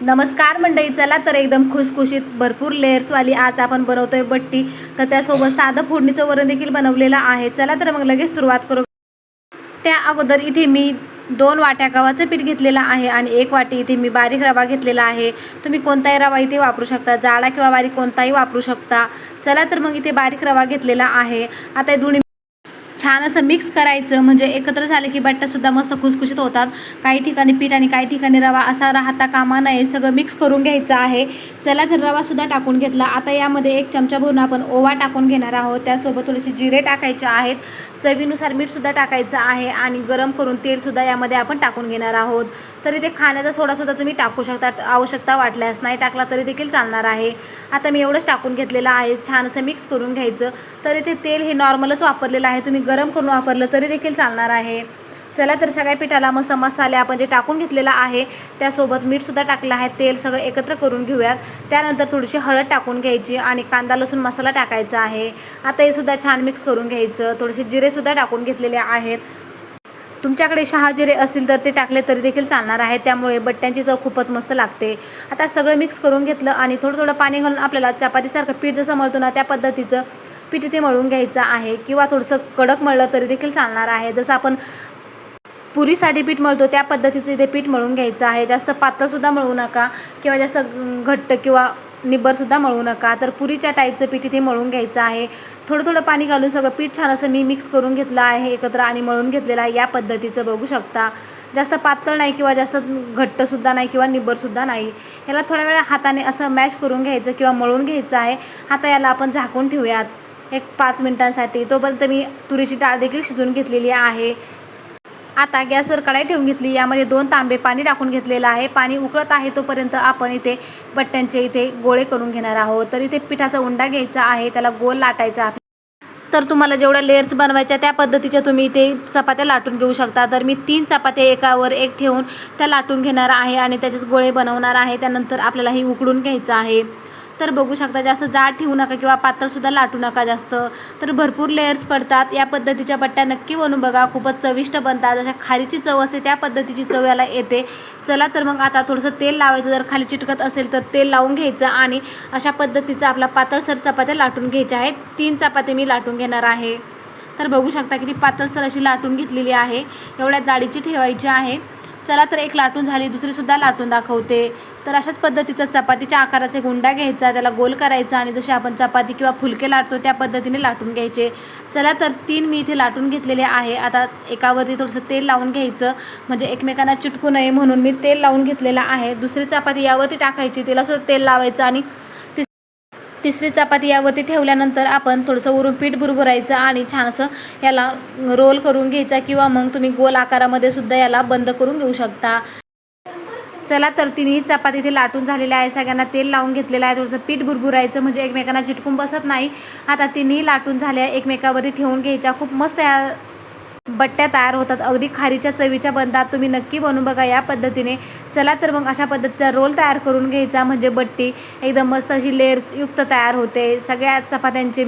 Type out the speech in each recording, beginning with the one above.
नमस्कार मंडळी चला तर एकदम खुसखुशीत भरपूर लेयर्सवाली आज आपण बनवतोय बट्टी. तर त्यासोबत साधं फोडणीचं वरण देखील बनवलेलं आहे. चला तर मग लगेच सुरुवात करू. त्या अगोदर इथे मी दोन वाट्या गव्हाचं पीठ घेतलेलं आहे आणि एक वाटी इथे मी बारीक रवा घेतलेला आहे. तुम्ही कोणताही रवा इथे वापरू शकता जाडा किंवा बारीक कोणताही वापरू शकता. चला तर मग इथे बारीक रवा घेतलेला आहे. आता हे दोन्ही छान असं मिक्स करायचं म्हणजे एकत्र झालं की बट्ट्यासुद्धा मस्त खुसखुशीत होतात. काही ठिकाणी पीठ आणि काही ठिकाणी रवा असा राहता कामा नये सगळं मिक्स करून घ्यायचं आहे. चला तर रवासुद्धा टाकून घेतला. आता यामध्ये एक चमचा भरून आपण ओवा टाकून घेणार आहोत. त्यासोबत थोडेसे जिरे टाकायचे आहेत. चवीनुसार मीठसुद्धा टाकायचं आहे आणि गरम करून तेलसुद्धा यामध्ये आपण टाकून घेणार आहोत. तरी ते खाण्याचा सोडासुद्धा तुम्ही टाकू शकता आवश्यकता वाटल्यास. नाही टाकला तरी देखील चालणार आहे. आता मी एवढंच टाकून घेतलेलं आहे. छान असं मिक्स करून घ्यायचं. तरी ते तेल हे नॉर्मलच वापरलेलं आहे. तुम्ही गरम करून वापरलं तरी देखील चालणार आहे. चला तर सगळ्या पिठाला मस्त मसाले आपण जे टाकून घेतलेला आहे त्यासोबत मीठसुद्धा टाकलं आहे. तेल सगळं एकत्र करून घेऊयात. त्यानंतर थोडीशी हळद टाकून घ्यायची आणि कांदा लसूण मसाला टाकायचा आहे. आता हे सुद्धा छान मिक्स करून घ्यायचं. थोडेसे जिरेसुद्धा टाकून घेतलेले आहेत. तुमच्याकडे शहा जिरे असतील तर ते टाकले तरी देखील चालणार आहे. त्यामुळे बट्ट्यांची चव खूपच मस्त लागते. आता सगळं मिक्स करून घेतलं आणि थोडं थोडं पाणी घालून आपल्याला चपातीसारखं पीठ जसं मळतो ना त्या पद्धतीचं पीठ इथे मळून घ्यायचं आहे किंवा थोडंसं कडक मळलं तरी देखील चालणार आहे. जसं आपण पुरीसाठी पीठ मळतो त्या पद्धतीचं इथे पीठ मळून घ्यायचं आहे. जास्त पातळसुद्धा मळू नका किंवा जास्त घट्ट किंवा निब्बरसुद्धा मळू नका. तर पुरीच्या टाईपचं पीठ इथे मळून घ्यायचं आहे. थोडं थोडं पाणी घालून सगळं पीठ छान असं मी मिक्स करून घेतलं आहे एकत्र आणि मळून घेतलेलं आहे. या पद्धतीचं बघू शकता. जास्त पातळ नाही किंवा जास्त घट्टसुद्धा नाही किंवा निब्बरसुद्धा नाही. याला थोड्या वेळा हाताने असं मॅश करून घ्यायचं किंवा मळून घ्यायचं आहे. आता याला आपण झाकून ठेवूयात. एक पाच मिनटांसाठी. तोपर्यंत मी तुरीची डाळ देखील शिजवून घेतलेली आहे. आता गॅसवर कढाई ठेवून घेतली. यामध्ये दोन तांबे पाणी टाकून घेतलेलं आहे. पाणी उकळत आहे तोपर्यंत आपण इथे बट्ट्यांचे इथे गोळे करून घेणार आहोत. तर इथे पिठाचा उंडा घ्यायचा आहे. त्याला गोल लाटायचा तर तुम्हाला जेवढ्या लेअर्स बनवायच्या त्या पद्धतीच्या तुम्ही ते चपात्या लाटून घेऊ शकता. तर मी तीन चपात्या एकावर एक ठेवून त्या लाटून घेणार आहे आणि त्याचेच गोळे बनवणार आहे. त्यानंतर आपल्याला ही उकडून घ्यायचं आहे. तर बघू शकता जास्त जाड ठेवू नका किंवा पातळसुद्धा लाटू नका जास्त. तर भरपूर लेयर्स पडतात. या पद्धतीच्या पट्ट्या नक्की बनवून बघा. खूपच चविष्ट बनतात. जशा खारीची चव असते त्या पद्धतीची चव याला येते. चला तर मग आता थोडंसं तेल लावायचं. जर खाली चिटकत असेल तर तेल लावून घ्यायचं आणि अशा पद्धतीचा आपला पातळसर चपात्या लाटून घ्यायच्या आहेत. तीन चपात्या मी लाटून घेणार आहे. तर बघू शकता किती पातळसर अशी लाटून घेतलेली आहे. एवढ्या जाडीची ठेवायची आहे. चला तर एक लाटून झाली. दुसरीसुद्धा लाटून दाखवते. तर अशाच पद्धतीचा चपातीच्या आकाराचे गुंडा घ्यायचा त्याला गोल करायचा आणि जसे आपण चपाती किंवा फुलके लाटतो त्या पद्धतीने लाटून घ्यायचे. चला तर तीन मी इथे लाटून घेतलेले आहे. आता एकावरती थोडंसं तेल लावून घ्यायचं. म्हणजे एकमेकांना चिटकू नये म्हणून मी तेल लावून घेतलेलं आहे. दुसरी चपाती यावरती टाकायची. तिलासुद्धा तेल लावायचं आणि तिसरी चपाती यावरती ठेवल्यानंतर आपण थोडंसं वरून पीठ भुरभुरायचं आणि छान असं याला रोल करून घ्यायचा किंवा मग तुम्ही गोल आकारामध्ये सुद्धा याला बंद करून घेऊ शकता. चला तर तिन्ही चपाती इथे लाटून झालेल्या आहे. सगळ्यांना तेल लावून घेतलेलं आहे. थोडंसं पीठ बुरबुरायचं म्हणजे एकमेकांना चिटकून बसत नाही. आता तिन्ही लाटून झाल्या. एकमेकावरती ठेवून घ्यायच्या. खूप मस्त या बट्ट्या तयार होतात. अगदी खारीच्या चवीच्या बनतात तुम्ही नक्की बनवून बघा या पद्धतीने. चला तर मग अशा पद्धतीचा रोल तयार करून घ्यायचा. म्हणजे बट्टी एकदम मस्त अशी लेअर्स युक्त तयार होते. सगळ्या चपात्यांचे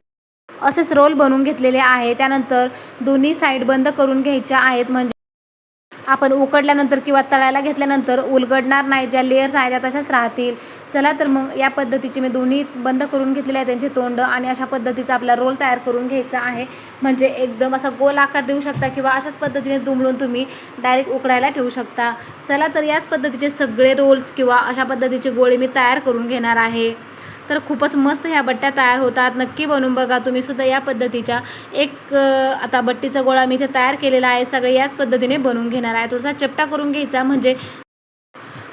असेच रोल बनवून घेतलेले आहे. त्यानंतर दोन्ही साईड बंद करून घ्यायच्या आहेत. म्हणजे आपण उकडल्यानंतर किंवा तळायला घेतल्यानंतर उलगडणार नाही ज्या लेयर्स आहेत त्या तशाच राहतील. चला तर मग या पद्धतीचे मी दोन्ही बंद करून घेतलेले आहे त्यांचे तोंड आणि अशा पद्धतीचा आपला रोल तयार करून घ्यायचा आहे. म्हणजे एकदम असा गोल आकार देऊ शकता किंवा अशाच पद्धतीने दुमडून तुम्ही डायरेक्ट उकडायला ठेवू शकता. चला तर याच पद्धतीचे सगळे रोल्स किंवा अशा पद्धतीचे गोळे मी तयार करून घेणार आहे. तर खूपच मस्त ह्या बट्ट्या तयार होतात. नक्की बनवून बघा. तुम्ही सुद्धा या पद्धतीच्या एक आता बट्टीचा गोळा मी इथे तयार केलेला आहे. सगळे याच पद्धतीने बनवून घेणार आहे. थोडासा चपटा करून घ्यायचा म्हणजे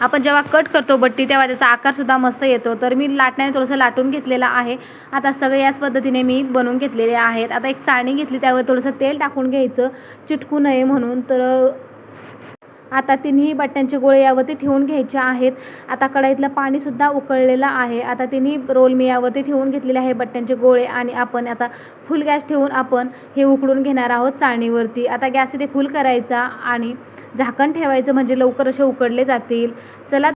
आपण जेव्हा कट करतो बट्टी तेव्हा त्याचा आकारसुद्धा मस्त येतो. तर मी लाटण्याने थोडंसं लाटून घेतलेलं आहे. आता सगळे याच पद्धतीने मी बनवून घेतलेले आहेत. आता एक चाळणी घेतली त्यावर थोडंसं तेल टाकून घ्यायचं. चिटकू नये म्हणून. तर आता तिन्ही बट्ट्यांचे गोळे यावरती ठेवून घ्यायचे आहेत. आता कढईतलं पाणीसुद्धा उकळलेलं आहे. आता तिन्ही रोल मी यावरती ठेवून घेतलेले आहे बट्ट्यांचे गोळे आणि आपण आता फुल गॅस ठेवून आपण हे उकडून घेणार आहोत चाळणीवरती. आता गॅस इथे फुल करायचा आणि झाकण ठेवायचं म्हणजे लवकर असे उकडले जातील. चला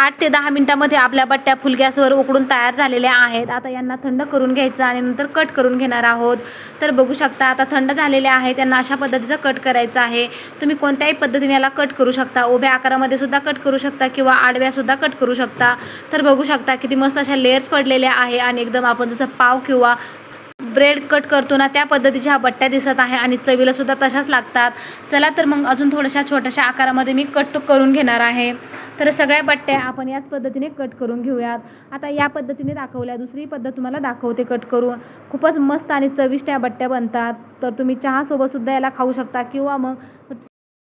आठ ते दहा मिनिटामध्ये आपल्या बट्ट्या फुल गॅसवर उकडून तयार झालेल्या आहेत. आता यांना थंड करून घ्यायचं आणि नंतर कट करून घेणार आहोत. तर बघू शकता आता थंड झालेले आहेत. त्यांना अशा पद्धतीचं कट करायचं आहे. तुम्ही कोणत्याही पद्धतीने याला कट करू शकता. उभ्या आकारामध्ये सुद्धा कट करू शकता किंवा आडव्यासुद्धा कट करू शकता. तर बघू शकता किती मस्त अशा लेअर्स पडलेल्या आहे आणि एकदम आपण जसं पाव किंवा ब्रेड कट करतो ना त्या पद्धतीच्या ह्या बट्ट्या दिसत आहे आणि चवीला सुद्धा तशाच लागतात. चला तर मग अजून थोड्याशा छोट्याशा आकारामध्ये मी कट करून घेणार आहे. तर सगळ्या बट्ट्या आपण याच पद्धतीने कट करून घेऊयात. आता या पद्धतीने दाखवल्या दुसरी पद्धत तुम्हाला दाखवते कट करून. खूपच मस्त आणि चविष्ट या बट्ट्या बनतात. तर तुम्ही चहासोबतसुद्धा याला खाऊ शकता किंवा मग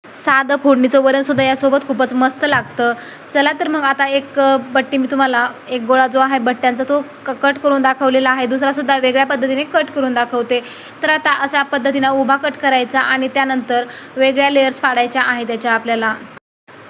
साधं फोडणीचं वरणसुद्धा यासोबत खूपच मस्त लागतं. चला तर मग आता एक बट्टी मी तुम्हाला एक गोळा जो आहे बट्ट्यांचा तो क कट करून दाखवलेला आहे. दुसरासुद्धा वेगळ्या पद्धतीने कट करून दाखवते. तर आता अशा पद्धतीनं उभा कट करायचा आणि त्यानंतर वेगळ्या लेयर्स पाडायच्या आहे त्याच्या आपल्याला.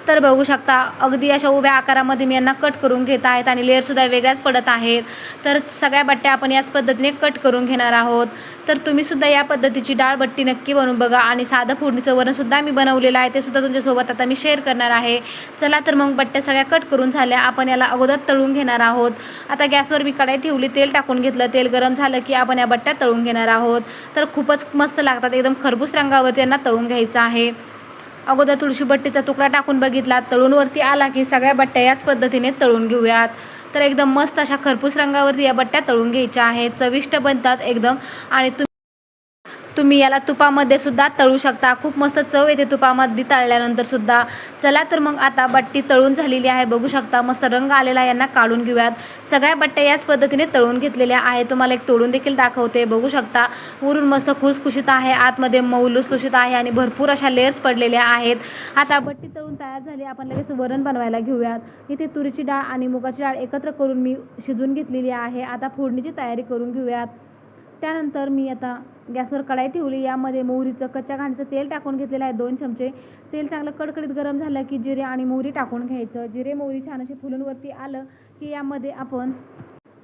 तर बघू शकता अगदी अशा उभ्या आकारामध्ये मी यांना कट करून घेत आहेत आणि लेअरसुद्धा वेगळ्याच पडत आहेत. तर सगळ्या बट्ट्या आपण याच पद्धतीने कट करून घेणार आहोत. तर तुम्हीसुद्धा या पद्धतीची डाळ बट्टी नक्की बनवून बघा आणि साधं फोडणीचं वरणसुद्धा मी बनवलेलं आहे ते सुद्धा तुमच्यासोबत आता मी शेअर करणार आहे. चला तर मग बट्ट्या सगळ्या कट करून झाल्या आपण याला अगोदर तळून घेणार आहोत. आता गॅसवर मी कढाई ठेवली तेल टाकून घेतलं तेल गरम झालं की आपण या बट्ट्या तळून घेणार आहोत. तर खूपच मस्त लागतात एकदम खरबूस रंगावरती यांना तळून घ्यायचं आहे. अगोदर तुळशी बट्टीचा तुकडा टाकून बघितला तळून वरती आला की सगळ्या बट्ट्या याच पद्धतीने तळून घेऊयात. तर एकदम मस्त अशा खरपूस रंगावरती या बट्ट्या तळून घ्यायच्या आहेत. चविष्ट बनतात एकदम. आणि तुम्ही तुम्ही याला तुपामध्ये सुद्धा तळू शकता. खूप मस्त चव येते तुपामध्ये तळल्यानंतर सुद्धा. चला तर मग आता बट्टी तळून झालेली आहे. बघू शकता मस्त रंग आलेला यांना काढून घेऊयात. सगळ्या बट्ट्या याच पद्धतीने तळून घेतलेल्या आहे तुम्हाला एक तोडून देखील दाखवते. बघू शकता वरून मस्त खुसखुशीत आहे. आतमध्ये मऊ लुसलुशीत आहे आणि भरपूर अशा लेअर्स पडलेल्या आहेत. आता बट्टी तळून तयार झाली. आपण लगेच वरण बनवायला घेऊयात. इथे तुरीची डाळ आणि मुगाची डाळ एकत्र करून मी शिजवून घेतलेली आहे. आता फोडणीची तयारी करून घेऊयात. त्यानंतर मी आता गॅसवर कढाई ठेवली. यामध्ये मोहरीचं कच्च्या घाणचं तेल टाकून घेतलेलं आहे दोन चमचे. तेल चांगलं कडकडीत गरम झालं की जिरे आणि मोहरी टाकून घ्यायचं. जिरे मोहरी छान अशी फुलूनवरती आलं की यामध्ये आपण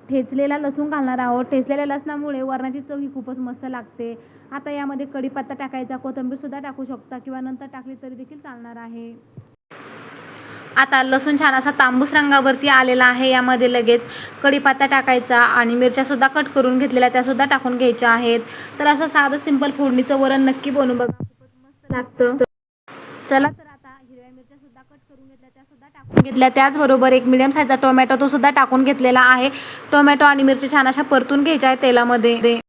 ठेचलेला लसूण घालणार आहोत. ठेचलेल्या लसणामुळे वरणाची चव ही खूपच मस्त लागते. आता यामध्ये कढीपत्ता टाकायचा. कोथिंबीरसुद्धा टाकू शकता किंवा नंतर टाकली तरी देखील चालणार आहे. आता लसूण छान असा तांबूस रंगावरती आलेला आहे यामध्ये लगेच कढीपत्ता टाकायचा आणि मिरच्यासुद्धा कट करून घेतलेल्या त्यासुद्धा टाकून घ्यायच्या आहेत. तर असं साधं सिंपल फोडणीचं वरण नक्की बनवू बघा. खूपच मस्त लागतं. चला तर आता हिरव्या मिरच्या सुद्धा कट करून घेतल्या त्या सुद्धा टाकून घेतल्या. त्याचबरोबर एक मिडियम साईजचा टोमॅटो तो सुद्धा टाकून घेतलेला आहे. टोमॅटो आणि मिरची छान अशा परतून घ्यायच्या आहेत तेलामध्ये.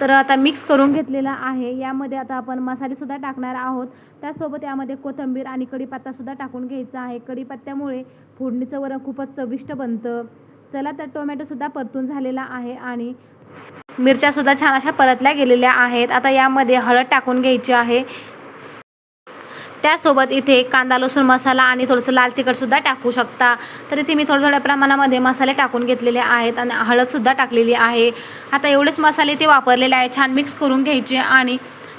तर आता मिक्स करून घेतलेला आहे. यामध्ये आता आपण मसालेसुद्धा टाकणार आहोत. त्यासोबत यामध्ये कोथिंबीर आणि कढीपत्तासुद्धा टाकून घ्यायचा आहे. कढीपत्त्यामुळे फोडणीचं वरण खूपच चविष्ट बनतं. चला तर टोमॅटोसुद्धा परतून झालेला आहे आणि मिरच्यासुद्धा छान अशा परतल्या गेलेल्या आहेत. आता यामध्ये हळद टाकून घ्यायची आहे. त्यासोबत इथे कांदा लसूण मसाला आणि थोडंसं लाल तिखटसुद्धा टाकू शकता. तर इथे मी थोड्या थोड्या प्रमाणामध्ये मसाले टाकून घेतलेले आहेत आणि हळदसुद्धा टाकलेली आहे. आता एवढेच मसाले ते वापरलेले आहे छान मिक्स करून घ्यायचे आणि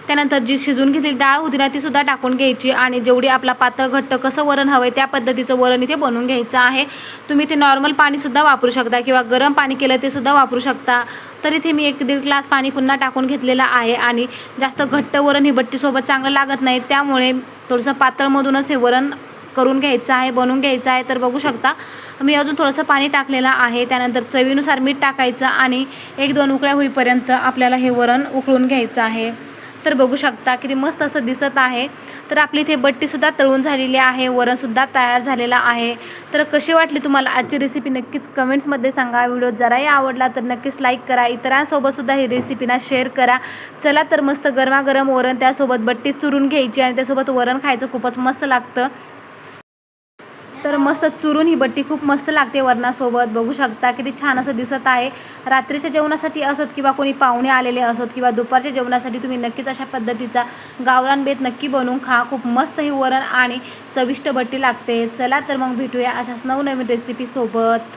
त्यानंतर जी शिजून घेतलेली डाळ होती ना तीसुद्धा टाकून घ्यायची आणि जेवढी आपला पातळ घट्ट कसं वरण हवं आहे त्या पद्धतीचं वरण इथे बनवून घ्यायचं आहे. तुम्ही ते नॉर्मल पाणीसुद्धा वापरू शकता किंवा गरम पाणी केलं ते सुद्धा वापरू शकता. तर इथे मी एक दीड ग्लास पाणी पुन्हा टाकून घेतलेलं आहे आणि जास्त घट्ट वरण ही बट्टीसोबत चांगलं लागत नाही. त्यामुळे थोडंसं पातळमधूनच हे वरण करून घ्यायचं आहे बनवून घ्यायचं आहे. तर बघू शकता मी अजून थोडंसं पाणी टाकलेलं आहे. त्यानंतर चवीनुसार मीठ टाकायचं आणि एक दोन उकळ्या होईपर्यंत आपल्याला हे वरण उकळून घ्यायचं आहे. तर बघू शकता किती मस्त असं दिसत आहे. तर आपली इथे बट्टीसुद्धा तळून झालेली आहे वरणसुद्धा तयार झालेलं आहे. तर कशी वाटली तुम्हाला आजची रेसिपी नक्कीच कमेंट्समध्ये सांगा. व्हिडिओ जराही आवडला तर नक्कीच लाईक करा. इतरांसोबतसुद्धा ही रेसिपी ना शेअर करा. चला तर मस्त गरमागरम वरण त्यासोबत बट्टी चुरून घ्यायची आणि त्यासोबत वरण खायचं खूपच मस्त लागतं. तर मस्त चुरून ही बट्टी खूप मस्त लागते वरणासोबत. बघू शकता किती छान असं दिसत आहे. रात्रीच्या जेवणासाठी असोत किंवा कोणी पाहुणे आलेले असोत किंवा दुपारच्या जेवणासाठी तुम्ही नक्कीच अशा पद्धतीचा गावरान बेत नक्की बनवून खा. खूप मस्त ही वरण आणि चविष्ट बट्टी लागते. चला तर मग भेटूया अशाच नवनवीन रेसिपीसोबत